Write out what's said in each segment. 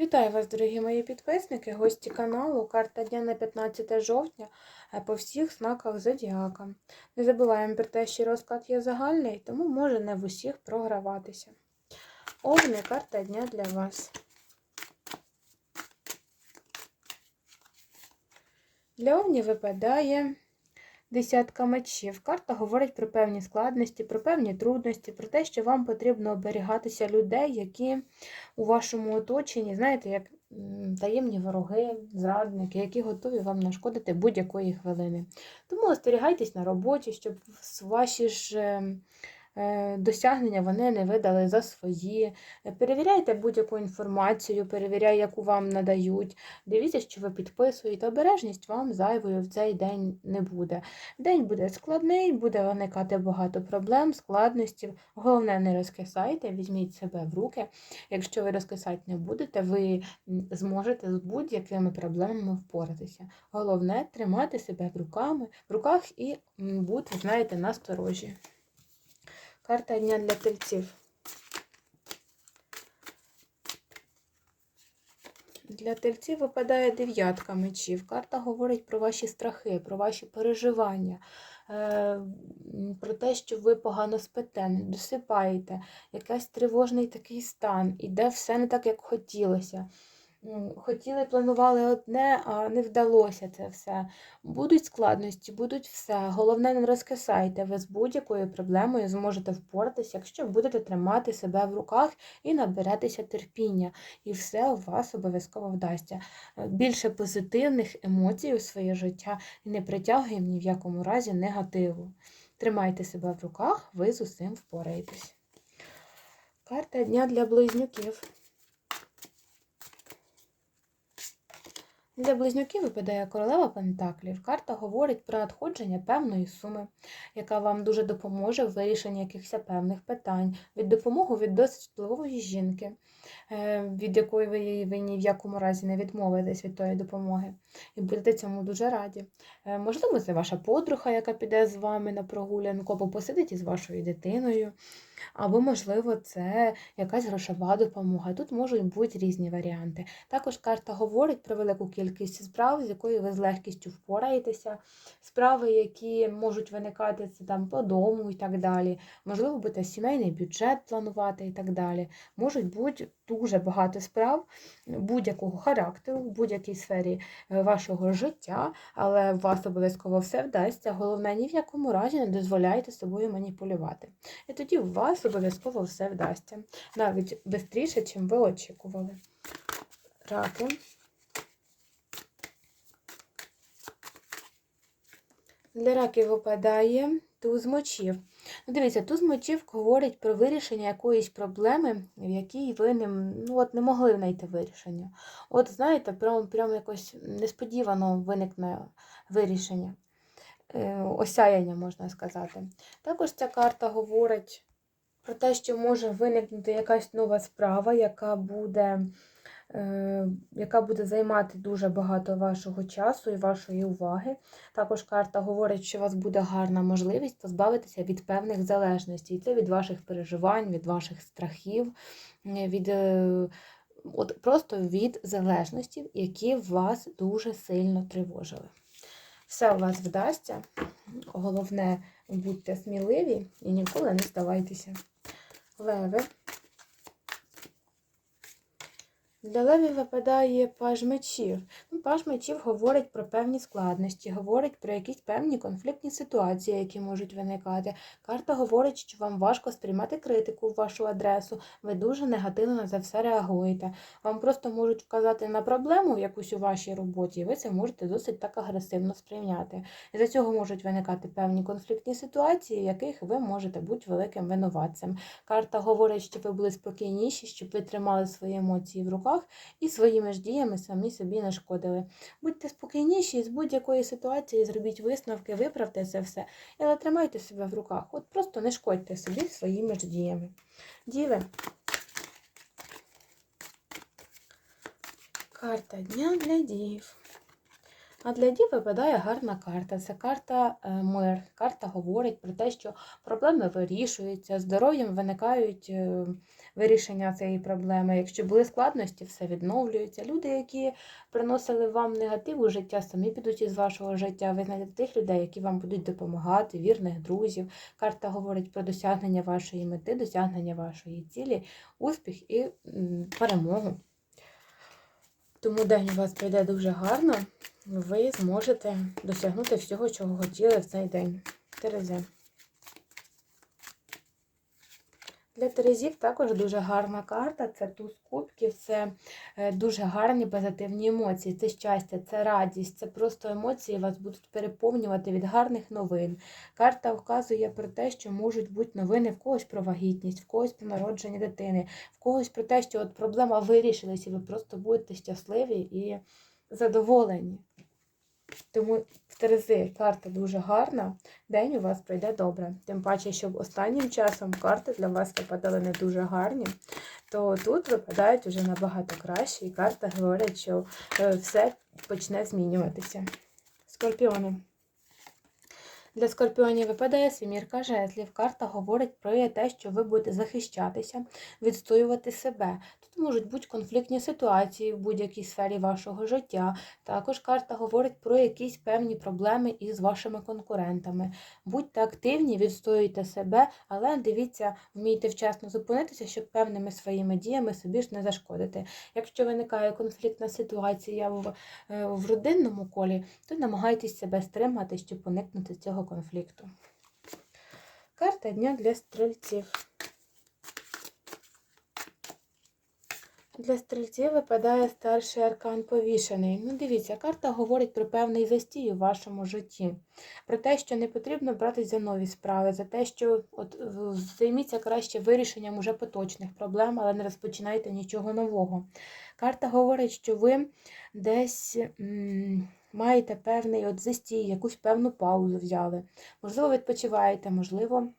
Вітаю вас, дорогі мої підписники, гості каналу. Карта дня на 15 жовтня е, по всіх знаках зодіака. Не забуваємо про те, що розклад є загальний, тому може не в усіх програватися. Овни, карта дня для вас. Для овнів випадає десятка мечів. Карта говорить про певні складності, про певні трудності, про те, що вам потрібно оберігатися людей, які у вашому оточенні, знаєте, як таємні вороги, зрадники, які готові вам нашкодити будь-якої хвилини. Тому остерігайтесь на роботі, щоб ваші ж е, е, досягнення вони не видали за свої. Е, Перевіряйте будь-яку інформацію, перевіряйте, яку вам надають. Дивіться, що ви підписуєте. Обережність вам зайвою в цей день не буде. День буде складний, буде виникати багато проблем, складностей. Головне, не розкисайте, візьміть себе в руки. Якщо ви розкисати не будете, ви зможете з будь-якими проблемами впоратися. Головне тримати себе в руками, в руках і бути, знаєте, насторожі. Карта дня для тельців. Для тельців випадає дев'ятка мечів. Карта говорить про ваші страхи, про ваші переживання, е, про те, що ви погано спите, не досипаєте, якийсь тривожний такий стан, іде все не так, як хотілося. Хотіли, планували одне, а не вдалося це все. Будуть складності, будуть все. Головне, не розкисайте. Ви з будь-якою проблемою зможете впоратися, якщо будете тримати себе в руках і наберетеся терпіння. І все у вас обов'язково вдасться. Е, Більше позитивних емоцій у своє життя і не притягуємо ні в якому разі негативу. Тримайте себе в руках, ви з усім впораєтесь. Карта дня для близнюків. Для близнюків випадає королева Пентаклів. Карта говорить про надходження певної суми, яка вам дуже допоможе в вирішенні якихось певних питань, від допомоги від досить впливової жінки, е, від якої ви, ви ні в якому разі не відмовитесь від тої допомоги. І будете цьому дуже раді. Е, Можливо, це ваша подруга, яка піде з вами на прогулянку, або посидить із вашою дитиною, або, можливо, це якась грошова допомога. Тут можуть бути різні варіанти. Також карта говорить про велику кількість справ, з якою ви з легкістю впораєтеся, справи, які можуть виникати це там по дому і так далі. Можливо, будете сімейний бюджет планувати і так далі. Можуть бути дуже багато справ будь-якого характеру, в будь-якій сфері е, вашого життя, але у вас обов'язково все вдасться. Головне, ні в якому разі не дозволяйте собою маніпулювати. І тоді у вас обов'язково все вдасться. Навіть швидше, чим ви очікували. Раки. Для раків випадає туз мочів. Ну, дивіться, туз мочів говорить про вирішення якоїсь проблеми, в якій ви не, ну, от не могли знайти вирішення. От, знаєте, прям, прям якось несподівано виникне вирішення, Е, осяяння, можна сказати. Також ця карта говорить про те, що може виникнути якась нова справа, яка буде е, яка буде займати дуже багато вашого часу і вашої уваги. Також карта говорить, що у вас буде гарна можливість позбавитися від певних залежностей. Це від ваших переживань, від ваших страхів, від е, от просто від залежностей, які вас дуже сильно тривожили. Все у вас вдасться. Головне, будьте сміливі і ніколи не здавайтеся. Леви. Для левів випадає паж мечів. Ну, паж мечів говорить про певні складності, говорить про якісь певні конфліктні ситуації, які можуть виникати. Карта говорить, що вам важко сприймати критику в вашу адресу, ви дуже негативно на це все реагуєте. Вам просто можуть вказати на проблему якусь у вашій роботі, і ви це можете досить так агресивно сприйняти. І за цього можуть виникати певні конфліктні ситуації, в яких ви можете бути великим винуватцем. Карта говорить, щоб ви були спокійніші, щоб ви тримали свої емоції в руках і своїми ж діями самі собі нашкодили. Будьте спокійніші з будь-якої ситуації, зробіть висновки, виправте це все, але тримайте себе в руках. От просто не шкодьте собі своїми ж діями. Діви. Карта дня для дів. А для дів випадає гарна карта. Це карта е, мир. Карта говорить про те, що проблеми вирішуються, здоров'ям виникають е, вирішення цієї проблеми. Якщо були складності, все відновлюється. Люди, які приносили вам негатив у життя, самі підуть із вашого життя. Ви знайдете тих людей, які вам будуть допомагати, вірних друзів. Карта говорить про досягнення вашої мети, досягнення вашої цілі, успіх і перемогу. Тому день у вас прийде дуже гарно. Ви зможете досягнути всього, чого хотіли в цей день. Терези. Для Терезів також дуже гарна карта. Це туз кубків, це е, дуже гарні позитивні емоції. Це щастя, це радість, це просто емоції вас будуть переповнювати від гарних новин. Карта вказує про те, що можуть бути новини в когось про вагітність, в когось про народження дитини, в когось про те, що от проблема вирішилась, і ви просто будете щасливі і задоволені. Тому в Терези карта дуже гарна, день у вас пройде добре. Тим паче, що останнім часом карти для вас випадали не дуже гарні, то тут випадають уже набагато краще, і карта говорить, що е, все почне змінюватися. Скорпіони. Для скорпіонів випадає сімірка жезлів. Карта говорить про те, що ви будете захищатися, відстоювати себе. Тут можуть бути конфліктні ситуації в будь-якій сфері вашого життя. Також карта говорить про якісь певні проблеми із вашими конкурентами. Будьте активні, відстоюйте себе, але дивіться, вмійте вчасно зупинитися, щоб певними своїми діями собі ж не зашкодити. Якщо виникає конфліктна ситуація в, е, в родинному колі, то намагайтесь себе стримати, щоб уникнути цього конфлікту. Карта дня для стрільців. Для стрільців випадає старший аркан повішений. Ну, дивіться, карта говорить про певний застій у вашому житті, про те, що не потрібно братися за нові справи, за те, що от займіться краще вирішенням уже поточних проблем, але не розпочинайте нічого нового. Карта говорить, що ви десь м, маєте певний от застій, якусь певну паузу взяли. Можливо, відпочиваєте, можливо,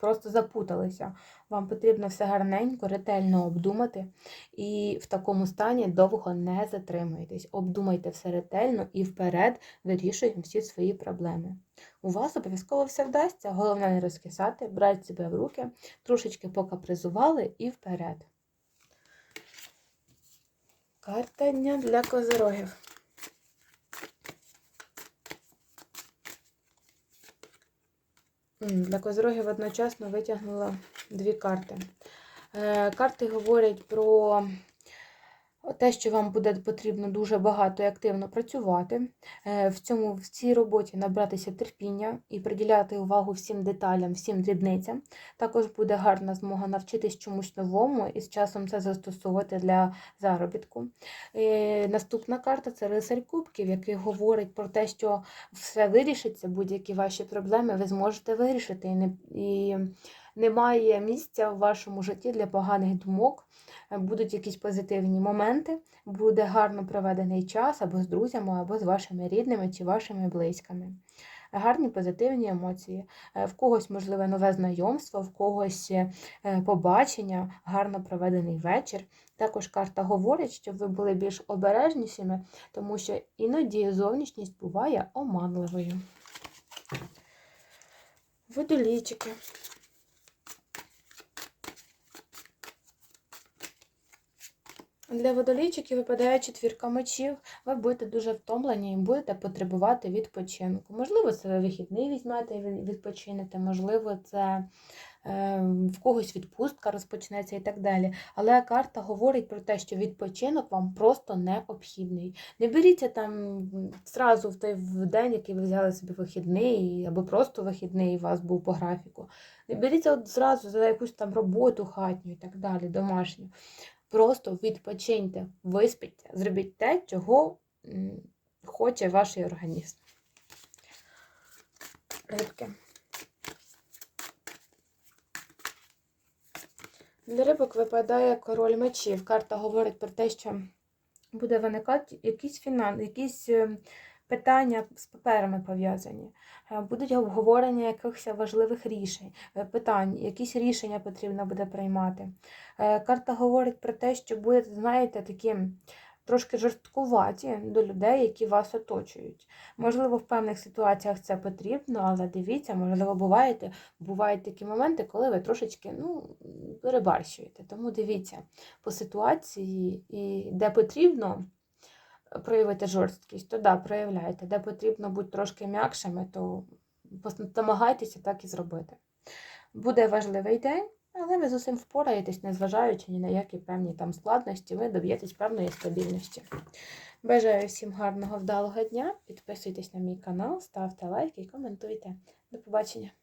просто запуталися. Вам потрібно все гарненько, ретельно обдумати, і в такому стані довго не затримуйтесь. Обдумайте все ретельно і вперед вирішуємо всі свої проблеми. У вас обов'язково все вдасться. Головне не розкисати, брати себе в руки, трошечки покапризували і вперед. Карта дня для козирогів. Для козирогів одночасно витягнула дві карти. Е, Карти говорять про те, що вам буде потрібно дуже багато і активно працювати. Е, В цьому в цій роботі набратися терпіння і приділяти увагу всім деталям, всім дрібницям. Також буде гарна змога навчитись чомусь новому і з часом це застосовувати для заробітку. Е, Наступна карта це рицарь кубків, який говорить про те, що все вирішиться, будь-які ваші проблеми ви зможете вирішити. І, не, і немає місця в вашому житті для поганих думок. Е, Будуть якісь позитивні моменти, буде гарно проведений час або з друзями, або з вашими рідними чи вашими близькими. Гарні позитивні емоції. Е, В когось, можливе, нове знайомство, в когось е, побачення, гарно проведений вечір. Також карта говорить, щоб ви були більш обережнішими, тому що іноді зовнішність буває оманливою. Водолійчики. Для водолійчиків випадає четвірка мечів. Ви будете дуже втомлені і будете потребувати відпочинку. Можливо, це ви вихідний візьмете і відпочинете, можливо, це е, в когось відпустка розпочнеться і так далі. Але карта говорить про те, що відпочинок вам просто необхідний. Не беріться там зразу в той день, який ви взяли собі вихідний, або просто вихідний у вас був по графіку. Не беріться от зразу за якусь там роботу хатню і так далі, домашню. Просто відпочиньте, виспіться, зробіть те, чого хоче ваш організм. Рибки. Для рибок випадає король мечів. Карта говорить про те, що буде виникати якісь фінанси, якісь е, питання з паперами пов'язані. Е, Будуть обговорення якихось важливих рішень, е, питань, якісь рішення потрібно буде приймати. Е, Карта говорить про те, що будете, знаєте, такі трошки жорсткуваті до людей, які вас оточують. Можливо, в певних ситуаціях це потрібно, але дивіться, можливо, буваєте, бувають такі моменти, коли ви трошечки ну, перебарщуєте. Тому дивіться по ситуації і де потрібно проявити жорсткість, то да, проявляйте. Де потрібно бути трошки м'якшими, то намагайтеся так і зробити. Буде важливий день, але ви з усім впораєтесь, незважаючи ні на які певні там складності, ви доб'єтесь певної стабільності. Бажаю всім гарного вдалого дня. Підписуйтесь на мій канал, ставте лайки і коментуйте. До побачення!